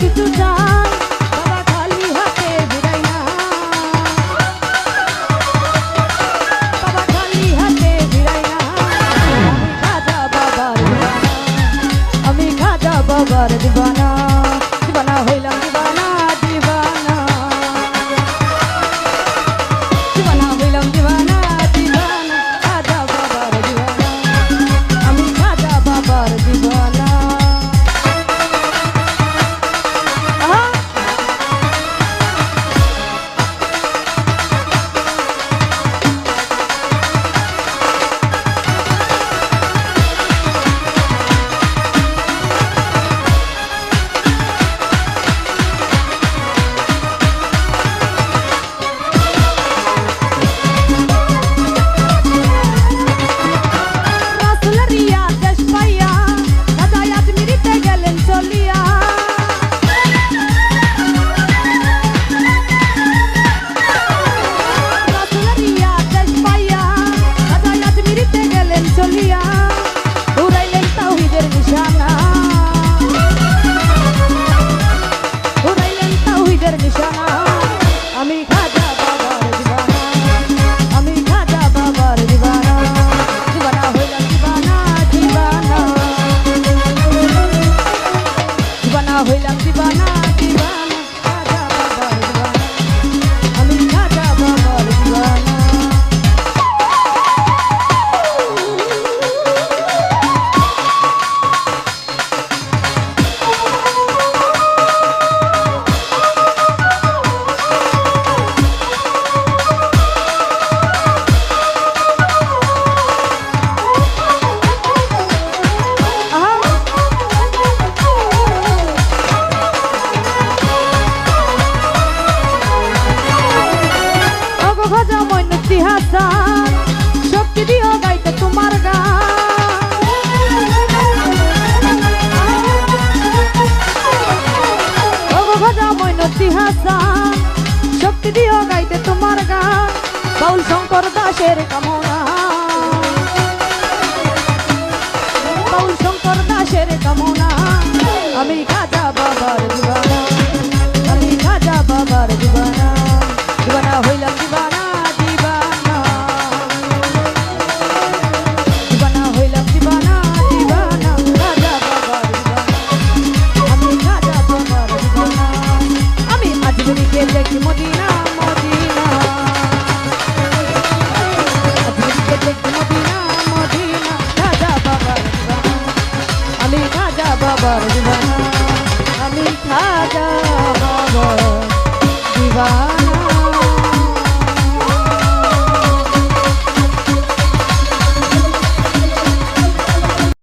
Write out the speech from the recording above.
কিছু চাই বাবা খালি হাতে বিদায় না। বাবা খালি হাতে বিদায় না। আমি খাজা বাবার আমি খাজা বাবার খাজা মইনুদ্দি হাসান শক্তি দিও গাইতে তোমার গান বাউল শঙ্কর দাসের কামনা। বাউল শঙ্কর দাসের কামনা। আমি খাজা বাবার আজগুলিকে দেখি মদিনা মদিনা? আজগুলিকে দেখি মদিনা মদিনা? খাজা বাবার আমি খাজা বাবার দিবানা, আমি খাজা বাবার দিবানা।